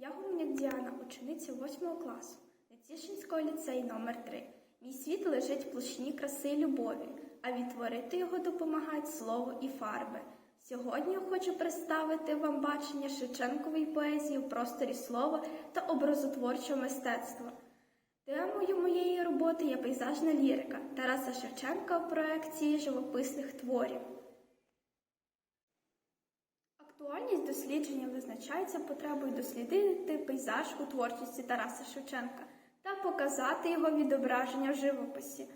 Я Гумняк Діана, учениця 8 класу Нетішинського ліцею номер 3 Мій світ лежить в площині краси і любові, а відтворити його допомагають слово і фарби. Сьогодні я хочу представити вам бачення Шевченкової поезії в просторі слова та образотворчого мистецтва. Темою моєї роботи є пейзажна лірика Тараса Шевченка в проекції живописних творів. Актуальність дослідження визначається потребою дослідити пейзаж у творчості Тараса Шевченка та показати його відображення в живописі.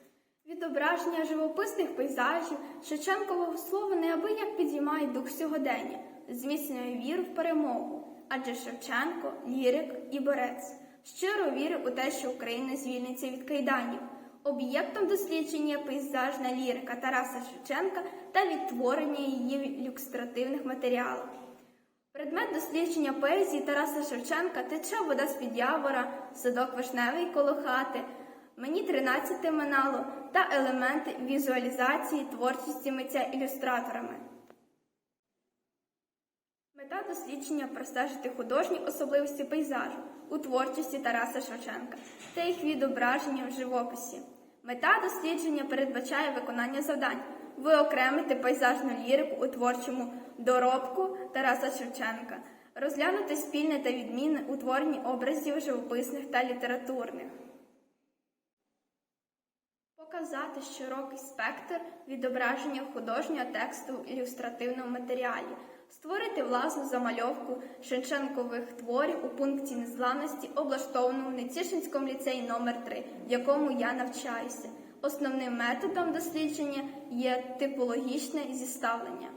Відображення живописних пейзажів Шевченкового слова неабияк підіймає дух сьогодення, зміцнює віру в перемогу, адже Шевченко лірик і борець. Щиро вірив у те, що Україна звільниться від кайданів. Об'єктом дослідження пейзажна лірика Тараса Шевченка та відтворення її в ілюстративних матеріалах. Предмет дослідження поезії Тараса Шевченка тече вода з-під явора, садок вишневий коло хати, мені 13 минало та елементи візуалізації творчості митця ілюстраторами. Мета дослідження простежити художні особливості пейзажу у творчості Тараса Шевченка та їх відображення в живописі. Мета дослідження передбачає виконання завдань виокремити пейзажну лірику у творчому доробку Тараса Шевченка, розглянути спільне та відмінне у творенні образів живописних та літературних. Показати широкий спектр відображення художнього тексту в ілюстративному матеріалі, створити власну замальовку Шевченкових творів у пункті незламності, облаштованому в Нетішинському ліцеї номер 3 в якому я навчаюся. Основним методом дослідження є типологічне зіставлення.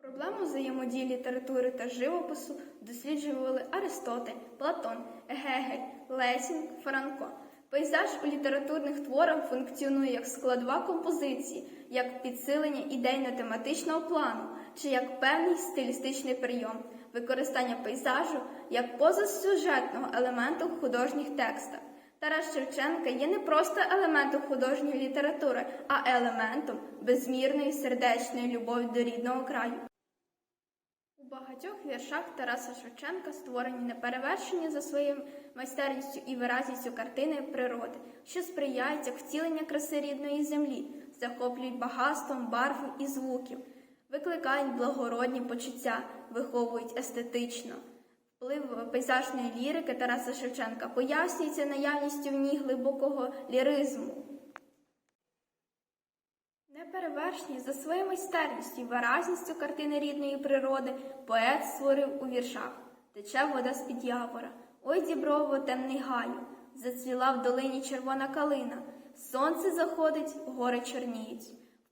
Проблему взаємодії літератури та живопису досліджували Аристотель, Платон, Гегель, Лесінг, Франко. Пейзаж у літературних творах функціонує як складова композиції, як підсилення ідейно-тематичного плану чи як певний стилістичний прийом, використання пейзажу як позасюжетного елементу в художніх текстах. Тарас Шевченка є не просто елементом художньої літератури, а елементом безмірної сердечної любові до рідного краю. Багатьох віршах Тараса Шевченка створені неперевершені за своєю майстерністю і виразністю картини природи, що сприяють втілення краси рідної землі, захоплюють багатством барв і звуків, викликають благородні почуття, виховують естетично. Вплив пейзажної лірики Тараса Шевченка пояснюється наявністю в ній глибокого ліризму. Неперевершені за своєю майстерністю і виразністю картини рідної природи поет створив у віршах. Тече вода з-під явора, ой діброво темний гаю, зацвіла в долині червона калина, сонце заходить, гори чорніють.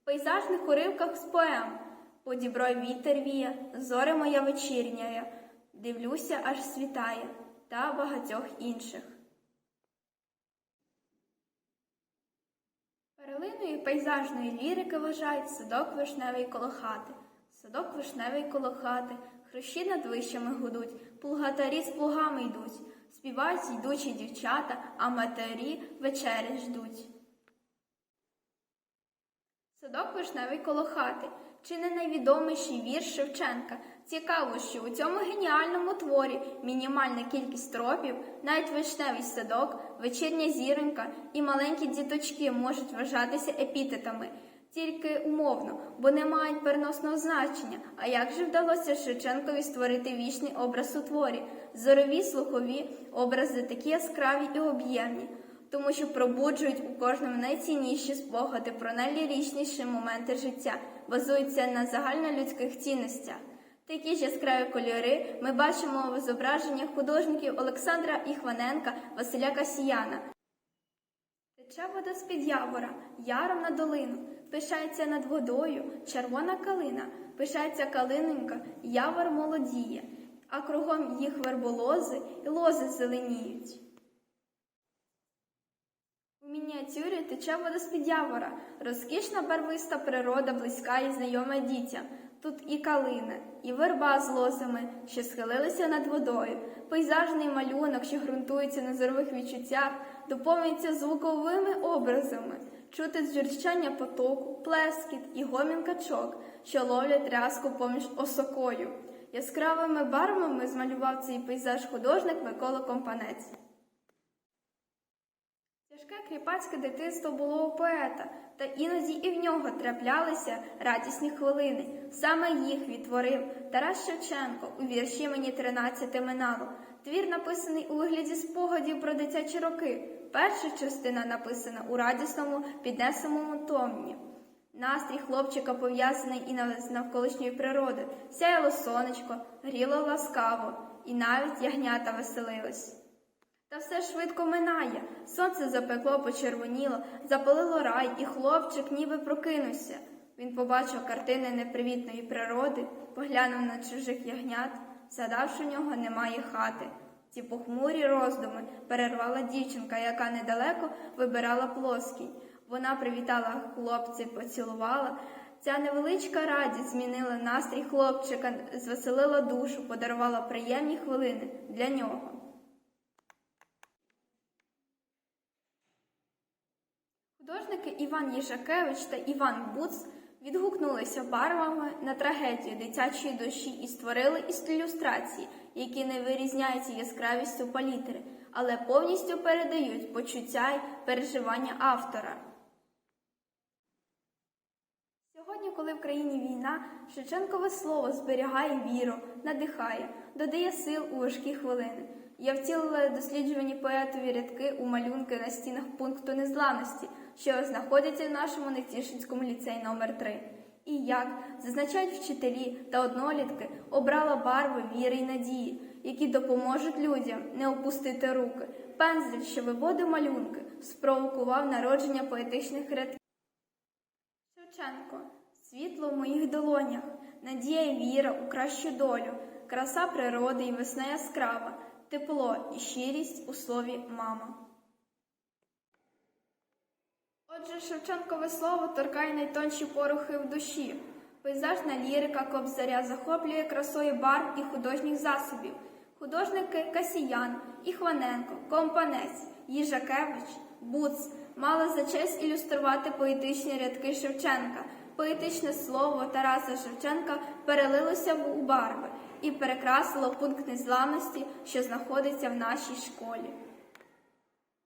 В пейзажних уривках з поем. По діброй вітер віє, зоре моя вечірняя, дивлюся, аж світає, та багатьох інших. Перлиною пейзажної лірики вважають садок вишневий коло хати, садок вишневий коло хати, хрущі над вищами гудуть, плугатарі з плугами йдуть, співають йдучі дівчата, а матері вечері ждуть. Садок вишневий коло хати. Чи не найвідоміший вірш Шевченка? Цікаво, що у цьому геніальному творі мінімальна кількість тропів, навіть вишневий садок, вечірня зіронька і маленькі діточки можуть вважатися епітетами, тільки умовно, бо не мають переносного значення. А як же вдалося Шевченкові створити вічний образ у творі? Зорові слухові образи такі яскраві і об'ємні тому що пробуджують у кожному найцінніші спогади про найлірічніші моменти життя, базуються на загальнолюдських цінностях. Такі ж яскраві кольори ми бачимо в зображеннях художників Олександра Іхваненка, Василя Касіяна. Тече вода з-під явора, яром на долину, пишається над водою червона калина, пишається калинонька, явор молодіє, а кругом їх верболози і лози зеленіють. У мініатюрі тече вода з-під явора, розкішна барвиста природа близька і знайома дітям. Тут і калина, і верба з лозами, що схилилися над водою, пейзажний малюнок, що ґрунтується на зорових відчуттях, доповнюється звуковими образами, чути дзюрчання потоку, плескіт і гомін качок, що ловлять рязку поміж осокою. Яскравими барвами змалював цей пейзаж художник Микола Компанець. Тяжке кріпацьке дитинство було у поета, та іноді і в нього траплялися радісні хвилини. Саме їх відтворив Тарас Шевченко у вірші мені тринадцяте минало. Твір написаний у вигляді спогадів про дитячі роки. Перша частина написана у радісному піднесеному томні. Настрій хлопчика пов'язаний і з навколишньої природи. Сяяло сонечко, гріло ласкаво, і навіть ягнята веселились. Та все швидко минає. Сонце запекло, почервоніло, запалило рай, і хлопчик ніби прокинувся. Він побачив картини непривітної природи, поглянув на чужих ягнят, згадав, в нього немає хати. Ці похмурі роздуми перервала дівчинка, яка недалеко вибирала плоскінь. Вона привітала хлопця, поцілувала. Ця невеличка радість змінила настрій хлопчика, звеселила душу, подарувала приємні хвилини для нього. Художники Іван Їжакевич та Іван Буц відгукнулися барвами на трагедію дитячої душі і створили ілюстрації, які не вирізняються яскравістю палітри, але повністю передають почуття й переживання автора. Сьогодні, коли в країні війна, Шевченкове слово зберігає віру, надихає, додає сил у важкі хвилини. Я втілила досліджувані поетові рядки у малюнки на стінах пункту незламності, що знаходяться в нашому Нетішинському ліцеї номер 3 І як зазначають вчителі та однолітки, обрала барви віри й надії, які допоможуть людям не опустити руки. Пензель, що виводив малюнки, спровокував народження поетичних рядків. Шевченко, світло в моїх долонях, надія і віра у кращу долю, краса природи і весна яскрава, тепло і щирість у слові мама. Отже, Шевченкове слово торкає найтонші порухи в душі. Пейзажна лірика Кобзаря захоплює красою барв і художніх засобів. Художники Касіян, Іхваненко, Компанець, Їжакевич, Буц мали за честь ілюструвати поетичні рядки Шевченка. Поетичне слово Тараса Шевченка перелилося у барви і перекрасило пункт незламності, що знаходиться в нашій школі.